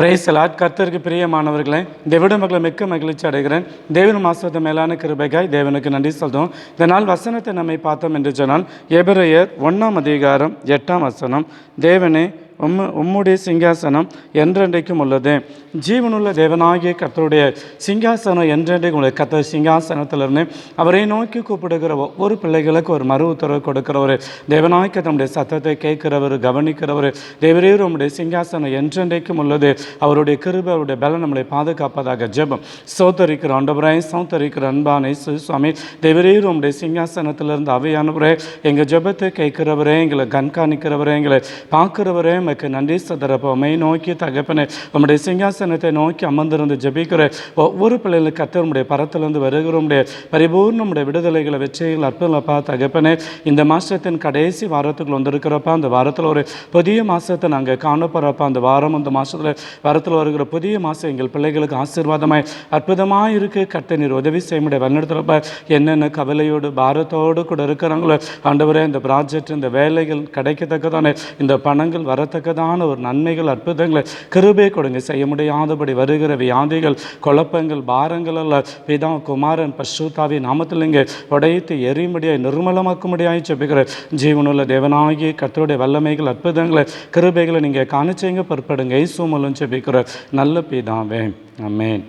பிரைசலாட் கர்த்தருக்கு பிரியமானவர்களே தேவிட மக்களை மிக்க மகிழ்ச்சி அடைகிறேன். தேவன் மாசத்தை மேலான கிருபைகாய் தேவனுக்கு நன்றி சொல்கிறோம் இந்த நாள் வசனத்தை நம்மை பார்த்தோம் என்று சொன்னால் எபிரேயர் ஒன்றாம் அதிகாரம் எட்டாம் வசனம் தேவனே உம் உம்முடைய சிங்காசனம் என்றென்றைக்கும் உள்ளது. ஜீவனுள்ள தேவனாகிய கத்தருடைய சிங்காசனம் என்றென்றைக்கும் உள்ளது. கத்த சிங்காசனத்திலிருந்து அவரை நோக்கி கூப்பிடுகிற ஒவ்வொரு பிள்ளைகளுக்கு ஒரு மறு உத்தரவு கொடுக்கிறவர் தேவனாய்க்க தம்முடைய சத்தத்தை கேட்கிறவர் கவனிக்கிறவர் தேவரீர் உம்முடைய சிங்காசனம் என்றென்றைக்கும் உள்ளது. அவருடைய கிருபை அவருடைய பலம் நம்மளை பாதுகாப்பதாக ஜெபம். சோத்தரிக்கிற ஆண்டவராய் சௌத்தரிக்கிற அன்பானை சுவாமி தேவரீர் உம்முடைய சிங்காசனத்திலிருந்து அவையானவரே எங்கள் ஜெபத்தை கேட்கிறவரே எங்களை கண்காணிக்கிறவரே எங்களை பார்க்கிறவரே உமக்கு நன்றி மெய் நோக்கி தகப்பனே உம்முடைய சிங்காசனத்தை நோக்கி அமர்ந்திருந்து ஜபிக்கிற ஒவ்வொரு பிள்ளைகளுக்கு கத்தர் உம்முடைய பரத்திலிருந்து வருகிற பரிபூர்ண விடுதலைகளை வெற்றிகள் அற்புதப்பா தகப்பனே இந்த மாதத்தின் கடைசி வாரத்துக்குள்ள வந்திருக்கிறப்ப அந்த வாரத்தில் ஒரு புதிய மாதத்தை நாங்கள் காணப்படுறப்பா அந்த வாரம் அந்த மாதத்தில் வாரத்தில் வருகிற புதிய மாதம் எங்கள் பிள்ளைகளுக்கு ஆசீர்வாதமாய் அற்புதமாக இருக்கு கர்த்தர் நீர் உதவி செய்ய முடிய வழிநடத்துகிறப்ப என்னென்ன கவலையோடு பாரத்தோடு கூட இருக்கிறாங்களோ ஆண்டவரே இந்த ப்ராஜெக்ட் இந்த வேலைகள் கிடைக்கத்தக்கதானே இந்த பணங்கள் வரத்தக்கதான ஒரு நன்மைகள் அற்புதங்களை கிருபை கொடுங்க. செய்ய முடியாதபடி வருகிற வியாதிகள் குழப்பங்கள் பாரங்கள் அல்ல பிதா குமாரன் பசுதாவி நாமத்தில் இங்கே உடைத்து எரியும்படியாய் நிர்மலமாக்கும்படியாய் செப்புகிற ஜீவனுள்ள தேவனாகி கத்தருடைய வல்லமைகள் அற்புதங்களை கிருபைகளை நீங்கள் காணிச்சிங்க பிற்படுங்க ஐசூமலும் மூலம் செபிக்கிற நல்ல பிதாவே. அமேன்